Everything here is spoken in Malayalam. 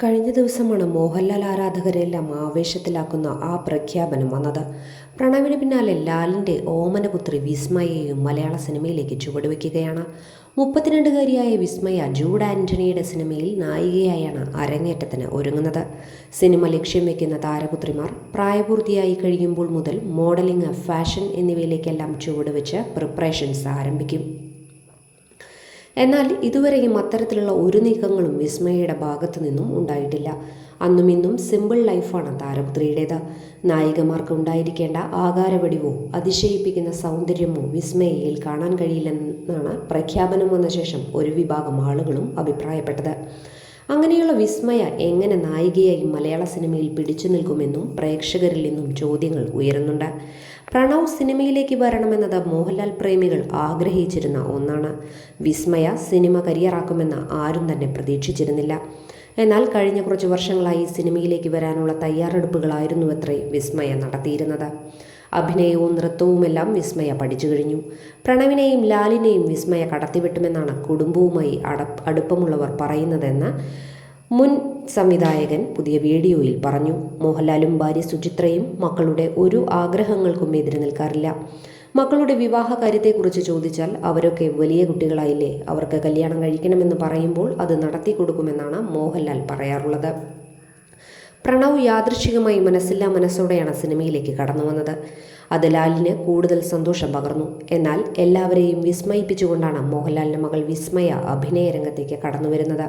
കഴിഞ്ഞ ദിവസമാണ് മോഹൻലാൽ ആരാധകരെല്ലാം ആവേശത്തിലാക്കുന്ന ആ പ്രഖ്യാപനം വന്നത്. പ്രണവിന് പിന്നാലെ ലാലിന്റെ ഓമനപുത്രി വിസ്മയെയും മലയാള സിനിമയിലേക്ക് ചുവടുവെക്കുകയാണ്. മുപ്പത്തിരണ്ടുകാരിയായ വിസ്മയ ജൂഡ് ആന്റണിയുടെ സിനിമയിൽ നായികയായാണ് അരങ്ങേറ്റത്തിന് ഒരുങ്ങുന്നത്. സിനിമ ലക്ഷ്യം വയ്ക്കുന്ന താരപുത്രിമാർ പ്രായപൂർത്തിയായി കഴിയുമ്പോൾ മുതൽ മോഡലിംഗ് ഫാഷൻ എന്നിവയിലേക്കെല്ലാം ചുവടുവെച്ച് പ്രിപ്പറേഷൻസ് ആരംഭിക്കും. എന്നാൽ ഇതുവരെയും അത്തരത്തിലുള്ള ഒരു നീക്കങ്ങളും വിസ്മയയുടെ ഭാഗത്തു നിന്നും ഉണ്ടായിട്ടില്ല. അന്നും ഇന്നും സിമ്പിൾ ലൈഫാണ് താരപുത്രിയുടേത്. നായികമാർക്ക് ഉണ്ടായിരിക്കേണ്ട ആകാരവടിവോ അതിശയിപ്പിക്കുന്ന സൗന്ദര്യമോ വിസ്മയയിൽ കാണാൻ കഴിയില്ലെന്നാണ് പ്രഖ്യാപനം വന്ന ശേഷം ഒരു വിഭാഗം ആളുകളും അഭിപ്രായപ്പെട്ടത്. അങ്ങനെയുള്ള വിസ്മയ എങ്ങനെ നായികയായി മലയാള സിനിമയിൽ പിടിച്ചു നിൽക്കുമെന്നും പ്രേക്ഷകരിൽ നിന്നും ചോദ്യങ്ങൾ ഉയരുന്നുണ്ട്. പ്രണവ് സിനിമയിലേക്ക് വരണമെന്നത് മോഹൻലാൽ പ്രേമികൾ ആഗ്രഹിച്ചിരുന്ന ഒന്നാണ്. വിസ്മയ സിനിമ കരിയറാക്കുമെന്ന് ആരും തന്നെ പ്രതീക്ഷിച്ചിരുന്നില്ല. എന്നാൽ കഴിഞ്ഞ കുറച്ച് വർഷങ്ങളായി സിനിമയിലേക്ക് വരാനുള്ള തയ്യാറെടുപ്പുകളായിരുന്നു അത്രേ വിസ്മയ നടത്തിയിരുന്നത്. അഭിനയവും നൃത്തവുമെല്ലാം വിസ്മയ പഠിച്ചു കഴിഞ്ഞു. പ്രണവിനെയും ലാലിനെയും വിസ്മയ കടത്തിവിട്ടുമെന്നാണ് കുടുംബവുമായി അട അടുപ്പമുള്ളവർ പറയുന്നതെന്ന് മുൻ സംവിധായകൻ പുതിയ വീഡിയോയിൽ പറഞ്ഞു. മോഹൻലാലും ഭാര്യ സുചിത്രയും മക്കളുടെ ഒരു ആഗ്രഹങ്ങൾക്കും എതിര് നിൽക്കാറില്ല. മക്കളുടെ വിവാഹ കാര്യത്തെക്കുറിച്ച് ചോദിച്ചാൽ അവരൊക്കെ വലിയ കുട്ടികളായില്ലേ? അവർക്ക് കല്യാണം കഴിക്കണമെന്ന് പറയുമ്പോൾ അത് നടത്തി കൊടുക്കുമെന്നാണ് മോഹൻലാൽ പറയാറുള്ളത്. പ്രണവ് യാദൃശികമായി മനസ്സില്ലാ മനസ്സോടെയാണ് സിനിമയിലേക്ക് കടന്നു വന്നത്. അത് ലാലിന് കൂടുതൽ സന്തോഷം പകർന്നു. എന്നാൽ എല്ലാവരെയും വിസ്മയിപ്പിച്ചുകൊണ്ടാണ് മോഹൻലാലിന്റെ മകൾ വിസ്മയ അഭിനയ രംഗത്തേക്ക് കടന്നു വരുന്നത്